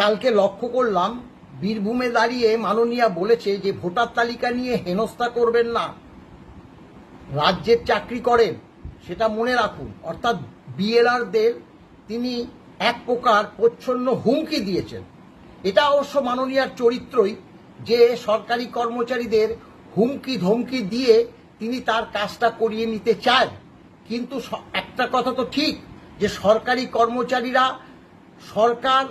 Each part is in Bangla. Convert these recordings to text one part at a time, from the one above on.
কালকে লক্ষ্য করলাম, বীরভূমে দাঁড়িয়ে মাননীয়া বলেছে যে ভোটার তালিকা নিয়ে হেনস্থা করবেন না। রাজ্যের চাকরি করেন, সেটা মনে রাখুন। অর্থাৎ বিএলআরদের তিনি এক প্রকার প্রচ্ছন্ন হুমকি দিয়েছেন। এটা অবশ্য মাননীয়ার চরিত্রই যে সরকারি কর্মচারীদের হুমকি ধমকি দিয়ে তিনি তার কাজটা করিয়ে নিতে চান কিন্তু একটা কথা তো ঠিক, যে সরকারি কর্মচারীরা সরকার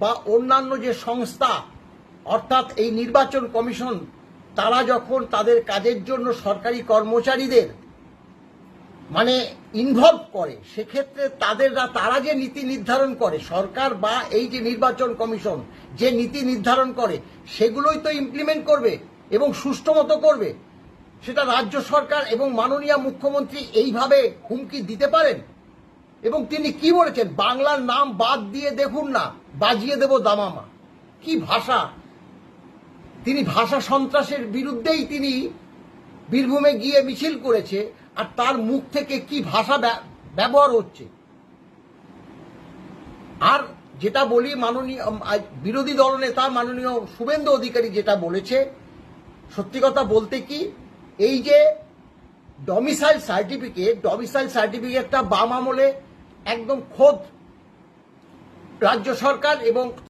বা অন্যান্য যে সংস্থা, অর্থাৎ এই নির্বাচন কমিশন, তারা যখন তাদের কাজের জন্য সরকারি কর্মচারীদের মানে ইনভলভ করে, সেক্ষেত্রে তাদেররা তারা যে নীতি নির্ধারণ করে, সরকার বা এই যে নির্বাচন কমিশন যে নীতি নির্ধারণ করে, সেগুলোই তো ইমপ্লিমেন্ট করবে এবং সুষ্ঠু মতো করবে। সেটা রাজ্য সরকার এবং মাননীয় মুখ্যমন্ত্রী এইভাবে হুমকি দিতে পারেন? এবং তিনি কি বলেছেন? বাংলার নাম বাদ দিয়ে দেখুন না, বাজিয়ে দেব দামামা। কি ভাষা? তিনি ভাষা সন্ত্রাসের বিরুদ্ধেই তিনি বীরভূমে গিয়ে মিছিল করেছে, আর তার মুখ থেকে কি ভাষা ব্যা- ব্যবহার হচ্ছে? আর যেটা বলি মাননীয় বিরোধী দলনেতা মাননীয় শুভেন্দু অধিকারী যেটা বলেছে, সত্যি কথা বলতে কি, এই যে ডমিসাইল সার্টিফিকেট ডমিসাইল সার্টিফিকেটটা বাম আমলে একদম খোদ রাজ্য সরকার এবং